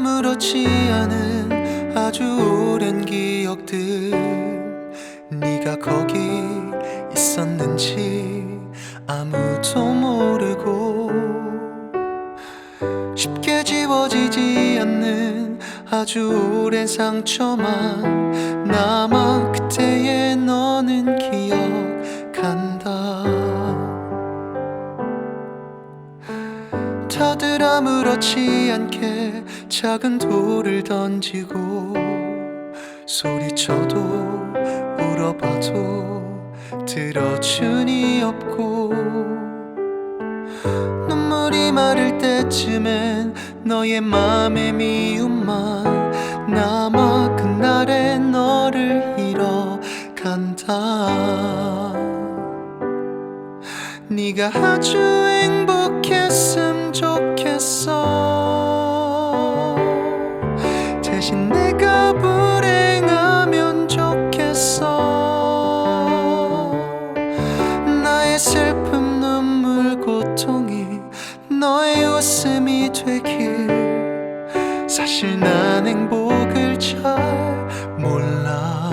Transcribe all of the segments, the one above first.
아무렇지 않은 아주 오랜 기억들. 네가 거기 있었는지 아무도 모르고 쉽게 지워지지 않는 아주 오랜 상처만 남아 다들 아무렇지 않게 작은 돌을 던지고 소리쳐도 울어봐도 들어주니 없고 눈물이 마를 때쯤엔 너의 맘의 미움만 남아 그날의 너를 잃어간다. 네가 아주 웃음이 되길. 사실 난 행복을 잘 몰라.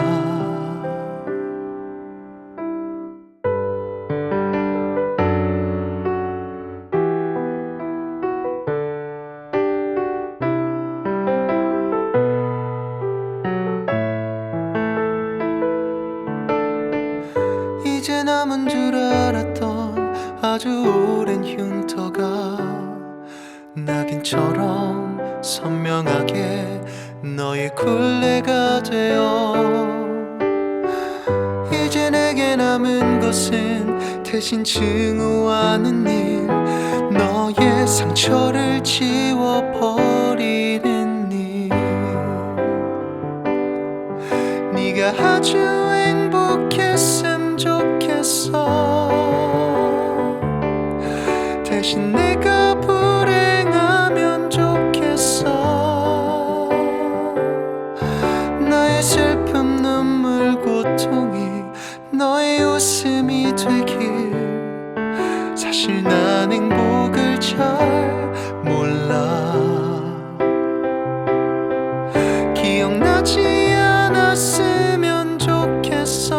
이제 남은 줄 알았던 아주 오랜 흉터가 낙인처럼 선명하게 너의 굴레가 되어 이제 내게 남은 것은 대신 증오하는 일 너의 상처를 지워버리는 일. 네가 아주 행복했음 좋겠어. 대신 내 너의 웃음이 되길 사실 난 행복을 잘 몰라. 기억나지 않았으면 좋겠어.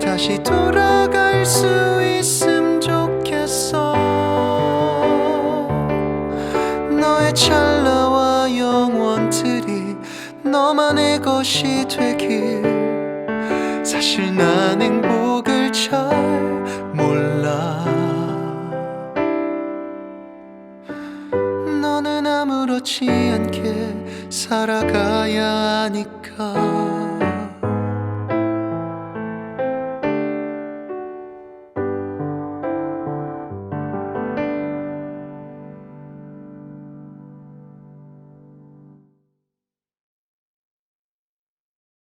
다시 돌아갈 수 좋겠어 너만의 것이 되길. 사실 난 행복을 잘 몰라. 너는 아무렇지 않게 살아가야 하니까